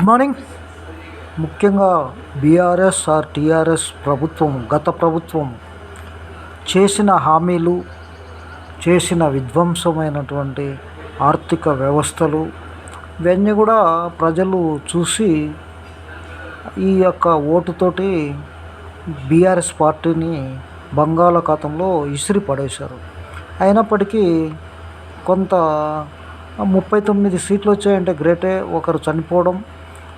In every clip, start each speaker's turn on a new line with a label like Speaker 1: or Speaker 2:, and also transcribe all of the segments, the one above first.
Speaker 1: Good morning ముఖ్యంగా BRS or TRS ప్రభుత్వం గత ప్రభుత్వం చేసిన హామీలు చేసిన విధ్వంసమైనటువంటి ఆర్థిక వ్యవస్థలు ఇవన్నీ కూడా ప్రజలు చూసి ఈ యొక్క ఓటుతోటి బీఆర్ఎస్ పార్టీని బంగాళాఖాతంలో ఇసిరి పడేశారు. అయినప్పటికీ కొంత ముప్పై తొమ్మిది సీట్లు వచ్చాయంటే గ్రేటే ఒకరు చనిపోవడం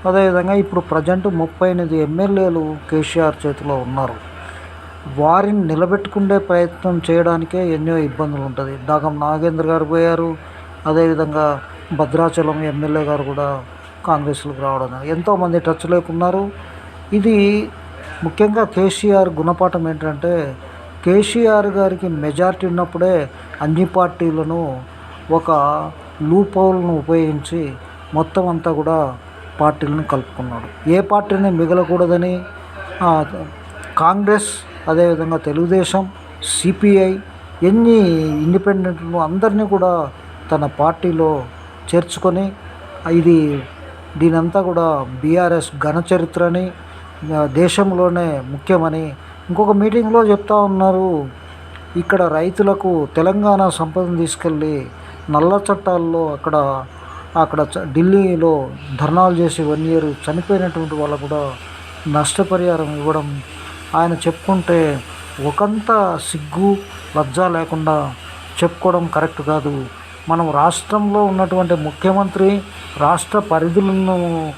Speaker 1: అదేవిధంగా ఇప్పుడు ప్రజెంట్ ముప్పై ఎనిమిది ఎమ్మెల్యేలు కేసీఆర్ చేతిలో ఉన్నారు. వారిని నిలబెట్టుకునే ప్రయత్నం చేయడానికే ఎన్నో ఇబ్బందులు ఉంటుంది. దాగం నాగేంద్ర గారు పోయారు. అదేవిధంగా భద్రాచలం ఎమ్మెల్యే గారు కూడా కాంగ్రెస్లోకి రావడం ఎంతోమంది టచ్ లేకున్నారు. ఇది ముఖ్యంగా కేసీఆర్ గుణపాఠం ఏంటంటే కేసీఆర్ గారికి మెజారిటీ ఉన్నప్పుడే అన్ని పార్టీలను ఒక లూపోల్ను ఉపయోగించి మొత్తం అంతా కూడా పార్టీలను కలుపుకున్నాడు. ఏ పార్టీని మిగలకూడదని కాంగ్రెస్ అదేవిధంగా తెలుగుదేశం సిపిఐ ఎన్ని ఇండిపెండెంట్లు అందరినీ కూడా తన పార్టీలో చేర్చుకొని ఇది దీనంతా కూడా బీఆర్ఎస్ ఘన చరిత్రని దేశంలోనే ముఖ్యమని ఇంకొక మీటింగ్లో చెప్తా ఉన్నారు. ఇక్కడ రైతులకు తెలంగాణ సంపదను తీసుకెళ్ళి నల్ల చట్టాల్లో అక్కడ అక్కడ చ- ఢిల్లీలో ధర్నాలు చేసి వన్ ఇయర్ చనిపోయినటువంటి వాళ్ళకు కూడా నష్టపరిహారం ఇవ్వడం ఆయన చెప్పుకుంటే ఒకంత సిగ్గు లజ్జ లేకుండా చెప్పుకోవడం కరెక్ట్ కాదు. మనం రాష్ట్రంలో ఉన్నటువంటి ముఖ్యమంత్రి రాష్ట్ర పరిధులను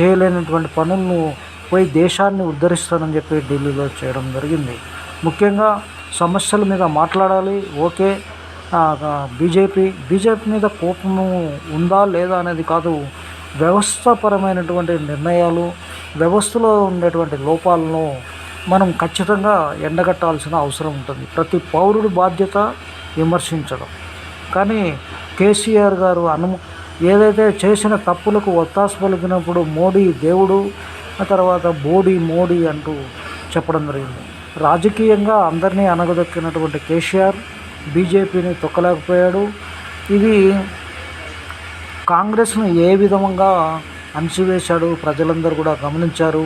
Speaker 1: చేయలేనటువంటి పనులను పోయి దేశాన్ని ఉద్ధరిస్తానని చెప్పి ఢిల్లీలో చేయడం జరిగింది. ముఖ్యంగా సమస్యల మీద మాట్లాడాలి ఓకే. బీజేపీ బీజేపీ మీద కోపము ఉందా లేదా అనేది కాదు. వ్యవస్థాపరమైనటువంటి నిర్ణయాలు వ్యవస్థలో ఉండేటువంటి లోపాలను మనం ఖచ్చితంగా ఎండగట్టాల్సిన అవసరం ఉంటుంది. ప్రతి పౌరుడి బాధ్యత విమర్శించడం. కానీ కేసీఆర్ గారు అను ఏదైతే చేసిన తప్పులకు ఒత్తాసు పలికినప్పుడు మోడీ దేవుడు ఆ తర్వాత బోడీ మోడీ అంటూ చెప్పడం జరిగింది. రాజకీయంగా అందరినీ అనగదొక్కినటువంటి కేసీఆర్ బీజేపీని తొక్కలేకపోయాడు. ఇది కాంగ్రెస్ను ఏ విధంగా అణిచివేశాడు ప్రజలందరూ కూడా గమనించారు.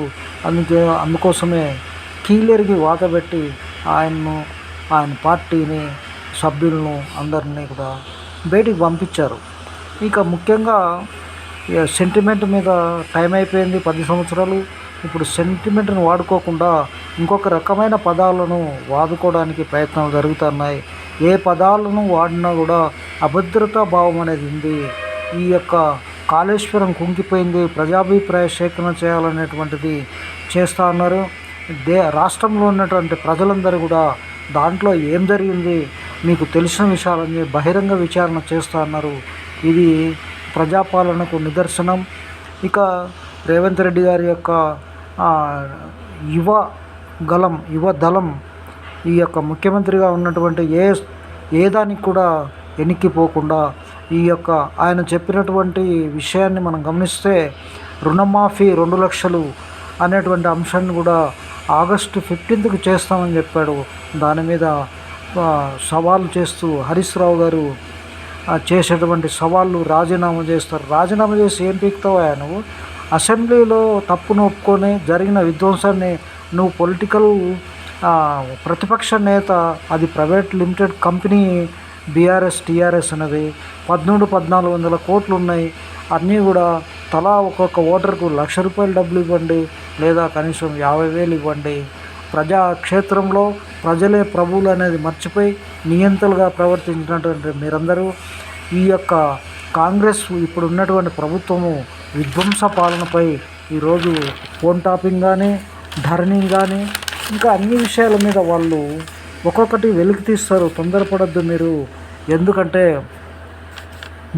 Speaker 1: అందుకే అందుకోసమే కీలెరిగి వాతబెట్టి ఆయన్ను ఆయన పార్టీని సభ్యులను అందరినీ కూడా బయటికి పంపించారు. ఇక ముఖ్యంగా ఇక సెంటిమెంట్ మీద టైం అయిపోయింది పది సంవత్సరాలు. ఇప్పుడు సెంటిమెంట్ని వాడుకోకుండా ఇంకొక రకమైన పదాలను వాదుకోవడానికి ప్రయత్నాలు జరుగుతున్నాయి. ఏ పదాలను వాడినా కూడా అభద్రతా భావం అనేది ఉంది. ఈ యొక్క కాళేశ్వరం కుంగిపోయింది. ప్రజాభిప్రాయ సేకరణ చేయాలనేటువంటిది చేస్తూ ఉన్నారు. దే రాష్ట్రంలో ఉన్నటువంటి ప్రజలందరూ కూడా దాంట్లో ఏం జరిగింది? మీకు తెలిసిన విషయాలని బహిరంగ విచారణ చేస్తూ ఉన్నారు. ఇది ప్రజాపాలనకు నిదర్శనం. ఇక రేవంత్ రెడ్డి గారి యొక్క యువ గలం యువ దళం ఈ యొక్క ముఖ్యమంత్రిగా ఉన్నటువంటి ఏ ఏ దానికి కూడా ఎనిక్కిపోకుండా ఈ యొక్క ఆయన చెప్పినటువంటి విషయాన్ని మనం గమనిస్తే రుణమాఫీ రెండు లక్షలు అనేటువంటి అంశాన్ని కూడా ఆగస్టు ఫిఫ్టీన్త్కి చేస్తామని చెప్పాడు. దాని మీద ఆ, సవాలు చేస్తూ హరీష్ రావు గారు చేసేటువంటి సవాళ్ళు రాజీనామా చేస్తారు. రాజీనామా చేసి ఏం పీక్తావా నువ్వు? అసెంబ్లీలో తప్పును ఒప్పుకొని జరిగిన విధ్వంసాన్ని నువ్వు పొలిటికల్ ప్రతిపక్ష నేత అది private limited company BRS TRS అనేది పదమూడు పద్నాలుగు వందల కోట్లు ఉన్నాయి. అన్నీ కూడా తలా ఒక్కొక్క ఓటర్కు లక్ష రూపాయలు డబ్బులు ఇవ్వండి లేదా కనీసం యాభై వేలు ఇవ్వండి. ప్రజా క్షేత్రంలో ప్రజలే ప్రభువులు అనేది మర్చిపోయి నియంతలుగా ప్రవర్తించినటువంటి మీరందరూ ఈ యొక్క కాంగ్రెస్ ఇప్పుడు ఉన్నటువంటి ప్రభుత్వము విధ్వంస పాలనపై ఈరోజు ఫోన్ టాపింగ్ కానీ ధరణి కానీ ఇంకా అన్ని విషయాల మీద వాళ్ళు ఒక్కొక్కటి వెలికి తీస్తారు. తొందరపడద్దు మీరు. ఎందుకంటే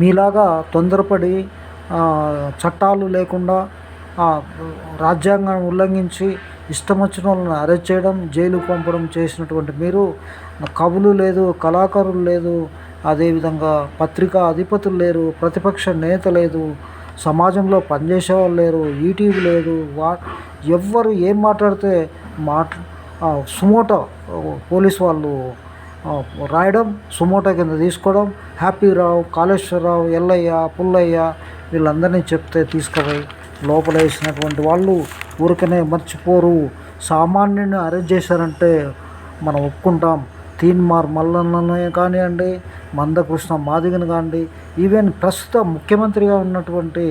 Speaker 1: మీలాగా తొందరపడి చట్టాలు లేకుండా రాజ్యాంగాన్ని రాజ్యాంగం ఉల్లంఘించి ఇష్టం వచ్చిన వాళ్ళని అరెస్ట్ చేయడం జైలు పంపడం చేసినటువంటి మీరు కవులు లేదు కళాకారులు లేదు అదేవిధంగా పత్రికా అధిపతులు లేరు ప్రతిపక్ష నేత లేదు సమాజంలో పనిచేసే వాళ్ళు లేరు ఈటీవీ లేదు వా ఎవ్వరు ఏం మాట్లాడితే మాట్ సుమోటో పోలీస్ వాళ్ళు రాయడం సుమోటో కింద తీసుకోవడం హ్యాపీ రావు కాళేశ్వరరావు ఎల్లయ్య పుల్లయ్య వీళ్ళందరినీ చెప్తే తీసుకుపోయి లోపల వేసినటువంటి వాళ్ళు ఊరికనే మర్చిపోరు. సామాన్యుని అరెస్ట్ చేశారంటే మనం ఒప్పుకుంటాం. తీన్మార్ మల్లన్ననే కానివ్వండి మందకృష్ణ మాదిగని కానివ్వండి ఈవెన్ ప్రస్తుత ముఖ్యమంత్రిగా ఉన్నటువంటి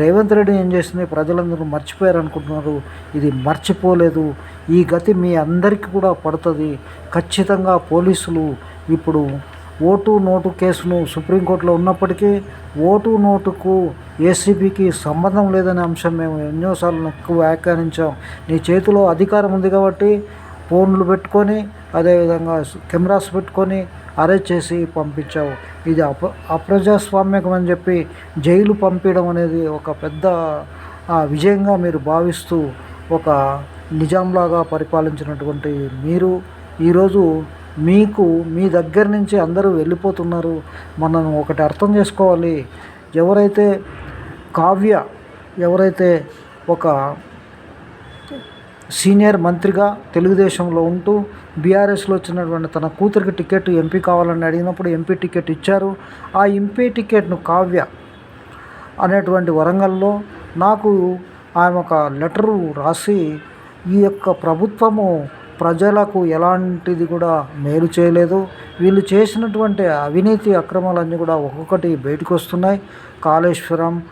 Speaker 1: రేవంత్ రెడ్డి ఏం చేసింది ప్రజలందరూ మర్చిపోయారు అనుకుంటున్నారు. ఇది మర్చిపోలేదు. ఈ గతి మీ అందరికీ కూడా పడుతుంది. ఖచ్చితంగా పోలీసులు ఇప్పుడు ఓటు నోటు కేసును సుప్రీంకోర్టులో ఉన్నప్పటికీ ఓటు నోటుకు ఏసీబీకి సంబంధం లేదనే అంశం మేము ఎన్నోసార్లు ఎక్కువ వ్యాఖ్యానించాం. నీ చేతిలో అధికారం ఉంది కాబట్టి ఫోన్లు పెట్టుకొని అదేవిధంగా కెమెరాస్ పెట్టుకొని అరెస్ట్ చేసి పంపించావు. ఇది అప అప్రజాస్వామ్యకం అని చెప్పి జైలు పంపించడం అనేది ఒక పెద్ద విజయంగా మీరు భావిస్తూ ఒక నిజాంలాగా పరిపాలించినటువంటి మీరు ఈరోజు మీకు మీ దగ్గర నుంచి అందరూ వెళ్ళిపోతున్నారు. మనం ఒకటి అర్థం చేసుకోవాలి. ఎవరైతే కావ్య ఎవరైతే ఒక సీనియర్ మంత్రిగా తెలుగుదేశంలో ఉంటూ బీఆర్ఎస్లో వచ్చినటువంటి తన కూతురికి టికెట్ ఎంపీ కావాలని అడిగినప్పుడు ఎంపీ టికెట్ ఇచ్చారు. ఆ ఎంపీ టికెట్ను కావ్య అనేటువంటి వరంగల్లో నాకు ఆమె ఒక లెటరు రాసి ఈ యొక్క ప్రభుత్వము ప్రజలకు ఎలాంటిది కూడా మేలు చేయలేదు. వీళ్ళు చేసినటువంటి అవినీతి అక్రమాలన్నీ కూడా ఒక్కొక్కటి బయటకు వస్తున్నాయి. కాళేశ్వరం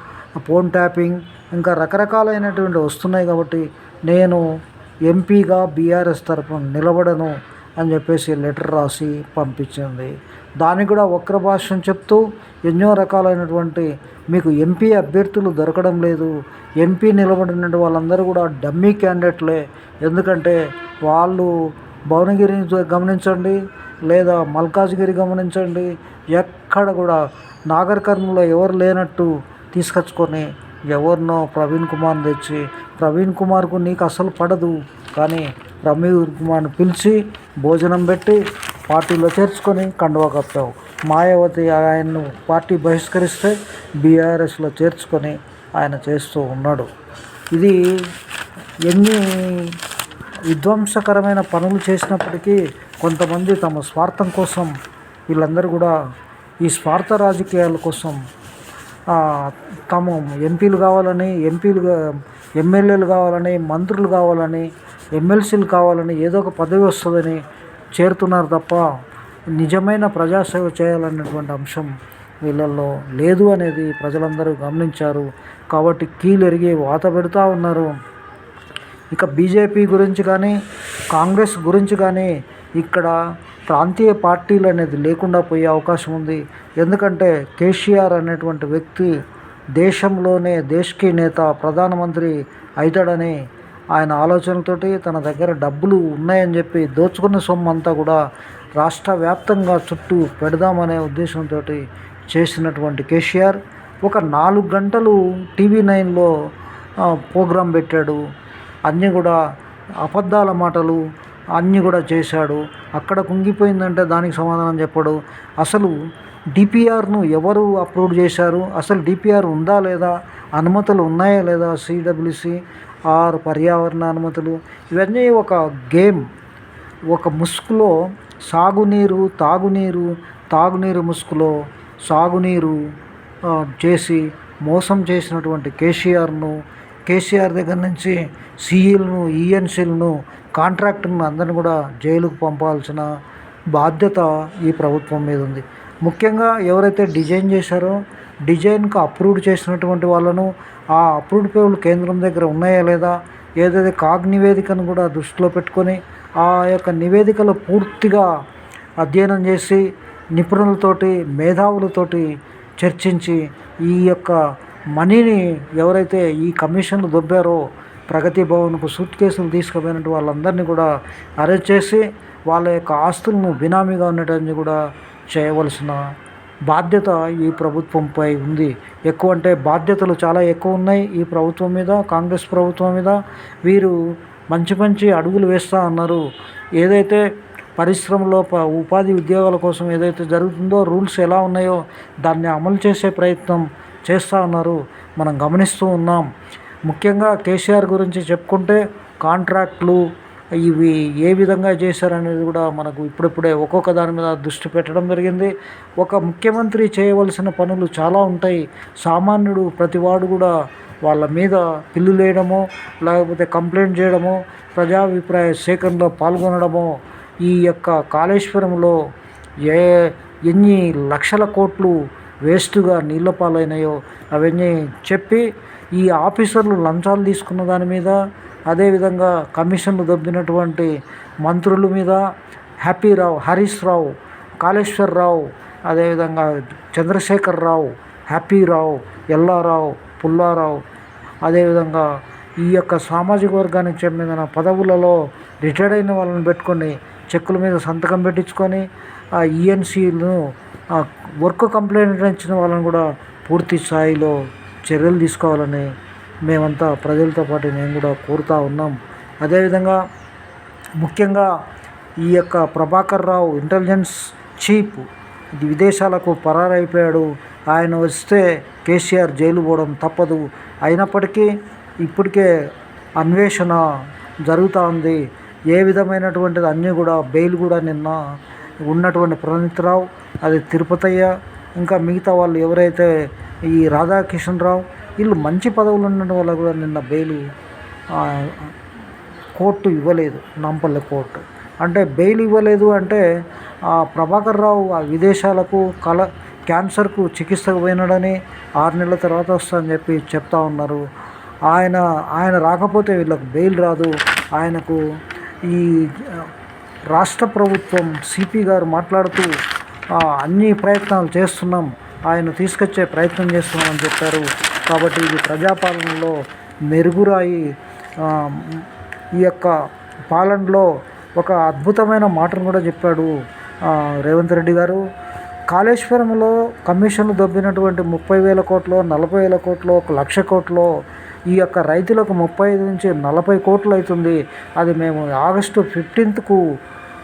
Speaker 1: ఫోన్ ట్యాపింగ్ ఇంకా రకరకాలైనటువంటి వస్తున్నాయి కాబట్టి నేను ఎంపీగా బీఆర్ఎస్ తరఫున నిలబడను అని చెప్పేసి లెటర్ రాసి పంపించింది. దానికి కూడా వక్ర భాషను చెప్తూ ఎన్నో రకాలైనటువంటి మీకు ఎంపీ అభ్యర్థులు దొరకడం లేదు. ఎంపీ నిలబడిన వాళ్ళందరూ కూడా డమ్మీ క్యాండిడేట్లే. ఎందుకంటే వాళ్ళు భువనగిరిని గమనించండి లేదా మల్కాజ్గిరి గమనించండి ఎక్కడ కూడా నాగర్ ఎవరు లేనట్టు తీసుకొచ్చుకొని ఎవరినో ప్రవీణ్ కుమార్ని తెచ్చి ప్రవీణ్ కుమార్కు నీకు అసలు పడదు. కానీ ప్రవీణ్ కుమార్ని పిలిచి భోజనం పెట్టి పార్టీలో చేర్చుకొని కండువా కప్పావు. మాయావతి ఆయన్ను పార్టీ బహిష్కరిస్తే బీఆర్ఎస్లో చేర్చుకొని ఆయన చేస్తూ ఉన్నాడు. ఇది ఎన్ని విధ్వంసకరమైన పనులు చేసినప్పటికీ కొంతమంది తమ స్వార్థం కోసం వీళ్ళందరూ కూడా ఈ స్వార్థ రాజకీయాల కోసం తమ ఎంపీలు కావాలని ఎంపీలు ఎమ్మెల్యేలు కావాలని మంత్రులు కావాలని ఎమ్మెల్సీలు కావాలని ఏదో ఒక పదవి వస్తుందని చేరుతున్నారు తప్ప నిజమైన ప్రజాసేవ చేయాలన్నటువంటి అంశం వీళ్ళల్లో లేదు అనేది ప్రజలందరూ గమనించారు. కాబట్టి కీలెరిగి వాత పెడతా ఉన్నారు. ఇక బీజేపీ గురించి కానీ కాంగ్రెస్ గురించి కానీ ఇక్కడ ప్రాంతీయ పార్టీలు అనేది లేకుండా పోయే అవకాశం ఉంది. ఎందుకంటే కేసీఆర్ అనేటువంటి వ్యక్తి దేశంలోనే దేశకీ నేత ప్రధానమంత్రి అవుతాడని ఆయన ఆలోచనతోటి తన దగ్గర డబ్బులు ఉన్నాయని చెప్పి దోచుకున్న సొమ్ము అంతా కూడా రాష్ట్ర వ్యాప్తంగా చుట్టూ పెడదామనే ఉద్దేశంతో చేసినటువంటి కేసీఆర్ ఒక నాలుగు గంటలు టీవీ నైన్లో ప్రోగ్రాం పెట్టాడు. అన్నీ కూడా అబద్ధాల మాటలు అన్నీ కూడా చేశాడు. అక్కడ కుంగిపోయిందంటే దానికి సమాధానం చెప్పడు. అసలు డిపిఆర్ను ఎవరు అప్రూవ్ చేశారు? అసలు డిపిఆర్ ఉందా లేదా? అనుమతులు ఉన్నాయా లేదా? సిడబ్ల్యూసి ఆర్ పర్యావరణ అనుమతులు? ఇవన్నీ ఒక గేమ్. ఒక ముసుగులో సాగునీరు తాగునీరు తాగునీరు ముసుగులో సాగునీరు చేసి మోసం చేసినటువంటి కేసీఆర్ను కేసీఆర్ దగ్గర నుంచి సీఈలను ఈఎన్సీలను కాంట్రాక్టర్ని అందరిని కూడా జైలుకు పంపాల్సిన బాధ్యత ఈ ప్రభుత్వం మీద ఉంది. ముఖ్యంగా ఎవరైతే డిజైన్ చేశారో డిజైన్కు అప్రూవ్ చేసినటువంటి వాళ్ళను ఆ అప్రూవ్డ్ పేర్లు కేంద్రం దగ్గర ఉన్నాయా లేదా ఏదైతే కాగ్ నివేదికను కూడా దృష్టిలో పెట్టుకొని ఆ యొక్క నివేదికలు పూర్తిగా అధ్యయనం చేసి నిపుణులతోటి మేధావులతోటి చర్చించి ఈ యొక్క మనీని ఎవరైతే ఈ కమిషన్లు దొబ్బారో ప్రగతి భవన్కు సూట్ కేసులు తీసుకుపోయినట్టు వాళ్ళందరినీ కూడా అరెస్ట్ చేసి వాళ్ళ యొక్క ఆస్తులను బినామీగా ఉండటాన్ని కూడా చేయవలసిన బాధ్యత ఈ ప్రభుత్వంపై ఉంది. ఎక్కువ అంటే బాధ్యతలు చాలా ఎక్కువ ఉన్నాయి. ఈ ప్రభుత్వం మీద కాంగ్రెస్ ప్రభుత్వం మీద వీరు మంచి మంచి అడుగులు వేస్తూ ఉన్నారు ఏదైతే పరిశ్రమలో ప- ఉపాధి ఉద్యోగాల కోసం ఏదైతే జరుగుతుందో రూల్స్ ఎలా ఉన్నాయో దాన్ని అమలు చేసే ప్రయత్నం చేస్తూ ఉన్నారు మనం గమనిస్తూ ఉన్నాం. ముఖ్యంగా కేసీఆర్ గురించి చెప్పుకుంటే కాంట్రాక్ట్లు ఇవి ఏ విధంగా చేశారనేది కూడా మనకు ఇప్పుడిప్పుడే ఒక్కొక్క దాని మీద దృష్టి పెట్టడం జరిగింది. ఒక ముఖ్యమంత్రి చేయవలసిన పనులు చాలా ఉంటాయి. సామాన్యుడు ప్రతివాడు కూడా వాళ్ళ మీద పిల్లు లేయడమో లేకపోతే కంప్లైంట్ చేయడమో ప్రజాభిప్రాయ సేకరణలో పాల్గొనడమో ఈ యొక్క కాళేశ్వరంలో ఏ ఎన్ని లక్షల కోట్లు వేస్ట్గా నీళ్ళ పాలైనాయో అవన్నీ చెప్పి ఈ ఆఫీసర్లు లంచాలు తీసుకున్న దాని మీద అదేవిధంగా కమిషన్లు దొబ్బినటువంటి మంత్రుల మీద హ్యాపీరావు హరీష్ రావు కాళేశ్వరరావు అదేవిధంగా చంద్రశేఖర్ రావు హ్యాపీరావు ఎల్లారావు పుల్లారావు అదేవిధంగా ఈ యొక్క సామాజిక వర్గానికి చెందిన పదవులలో రిటైర్డ్ అయిన వాళ్ళని పెట్టుకొని చెక్కుల మీద సంతకం పెట్టించుకొని ఆ ఈఎన్సీలను వర్క్ కంప్లైంట్ ఇచ్చిన వాళ్ళని కూడా పూర్తి స్థాయిలో చర్యలు తీసుకోవాలని మేమంతా ప్రజలతో పాటు మేము కూడా కోరుతూ ఉన్నాం. అదేవిధంగా ముఖ్యంగా ఈ యొక్క ప్రభాకర్ రావు ఇంటెలిజెన్స్ చీఫ్ విదేశాలకు పరారైపోయాడు. ఆయన వస్తే కేసీఆర్ జైలు పోవడం తప్పదు. అయినప్పటికీ ఇప్పటికే అన్వేషణ జరుగుతూ ఉంది. ఏ విధమైనటువంటిది అన్నీ కూడా బెయిల్ కూడా నిన్న ఉన్నటువంటి ప్రణీత్ రావు అది తిరుపతయ్య ఇంకా మిగతా వాళ్ళు ఎవరైతే ఈ రాధాకిషన్ రావు వీళ్ళు మంచి పదవులు ఉండడం వల్ల కూడా నిన్న బెయిల్ కోర్టు ఇవ్వలేదు నాంపల్లి కోర్టు. అంటే బెయిల్ ఇవ్వలేదు అంటే ప్రభాకర్ రావు ఆ విదేశాలకు కల క్యాన్సర్కు చికిత్సకు పోయినాడని ఆరు నెలల తర్వాత వస్తుందని చెప్పి చెప్తా ఉన్నారు. ఆయన ఆయన రాకపోతే వీళ్ళకు బెయిల్ రాదు. ఆయనకు ఈ రాష్ట్ర ప్రభుత్వం సిపి గారు మాట్లాడుతూ అన్ని ప్రయత్నాలు చేస్తున్నాం. ఆయన తీసుకొచ్చే ప్రయత్నం చేస్తున్నామని చెప్పారు. కాబట్టి ఇది ప్రజాపాలనలో మెరుగురాయి ఈ యొక్క పాలనలో ఒక అద్భుతమైన మాటను కూడా చెప్పాడు రేవంత్ రెడ్డి గారు. కాళేశ్వరంలో కమిషన్లు దొబ్బినటువంటి ముప్పై వేల కోట్లు నలభై వేల కోట్లు ఒక లక్ష కోట్లు ఈ యొక్క రైతులకు ముప్పై ఐదు నుంచి నలభై కోట్లు అవుతుంది. అది మేము ఆగస్టు ఫిఫ్టీన్త్కు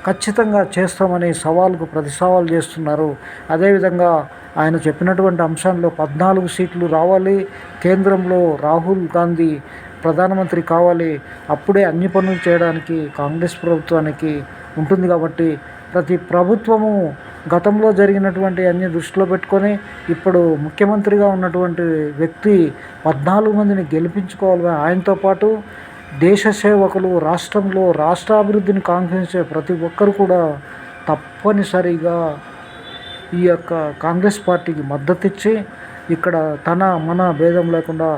Speaker 1: ఖచ్చితంగా చేస్తామని సవాల్కు ప్రతి సవాల్ చేస్తున్నారు. అదేవిధంగా ఆయన చెప్పినటువంటి అంశాల్లో పద్నాలుగు సీట్లు రావాలి కేంద్రంలో రాహుల్ గాంధీ ప్రధానమంత్రి కావాలి అప్పుడే అన్ని పనులు చేయడానికి కాంగ్రెస్ ప్రభుత్వానికి ఉంటుంది కాబట్టి ప్రతి ప్రభుత్వము గతంలో జరిగినటువంటి అన్ని దృష్టిలో పెట్టుకొని ఇప్పుడు ముఖ్యమంత్రిగా ఉన్నటువంటి వ్యక్తి పద్నాలుగు మందిని గెలిపించుకోవాలి ఆయనతో పాటు దేశ సేవకులు రాష్ట్రంలో రాష్ట్ర అభివృద్ధిని కాంక్షించే ప్రతి ఒక్కరు కూడా తప్పనిసరిగా ఈ యొక్క కాంగ్రెస్ పార్టీకి మద్దతు ఇచ్చి ఇక్కడ తన మన భేదం లేకుండా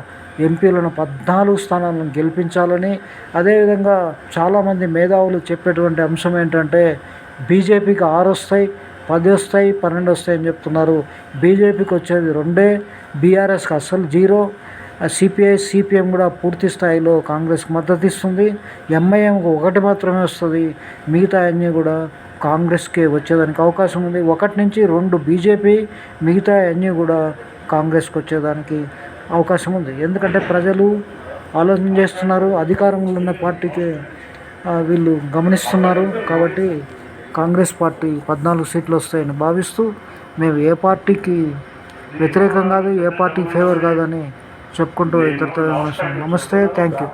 Speaker 1: ఎంపీలను పద్నాలుగు స్థానాలను గెలిపించాలని అదేవిధంగా చాలామంది మేధావులు చెప్పేటువంటి అంశం ఏంటంటే బీజేపీకి ఆరు వస్తాయి పది వస్తాయి పన్నెండు వస్తాయి అని చెప్తున్నారు. బీజేపీకి వచ్చేది రెండే బీఆర్ఎస్కి అస్సలు జీరో. సిపిఐ సిపిఎం కూడా పూర్తి స్థాయిలో కాంగ్రెస్కి మద్దతు ఇస్తుంది ఎంఐఎంకి ఒకటి మాత్రమే వస్తుంది. మిగతా అన్నీ కూడా కాంగ్రెస్కే వచ్చేదానికి అవకాశం ఉంది. ఒకటి నుంచి రెండు బీజేపీ మిగతా అన్నీ కూడా కాంగ్రెస్కి వచ్చేదానికి అవకాశం ఉంది. ఎందుకంటే ప్రజలు ఆలోచన చేస్తున్నారు అధికారంలో ఉన్న పార్టీకి వీళ్ళు గమనిస్తున్నారు కాబట్టి కాంగ్రెస్ పార్టీ పద్నాలుగు సీట్లు వస్తాయని భావిస్తూ మేము ఏ పార్టీకి వ్యతిరేకం కాదు ఏ పార్టీకి ఫేవర్ కాదని చెప్పుకుంటూ ఇద్దరితో నమస్తే థ్యాంక్ యూ.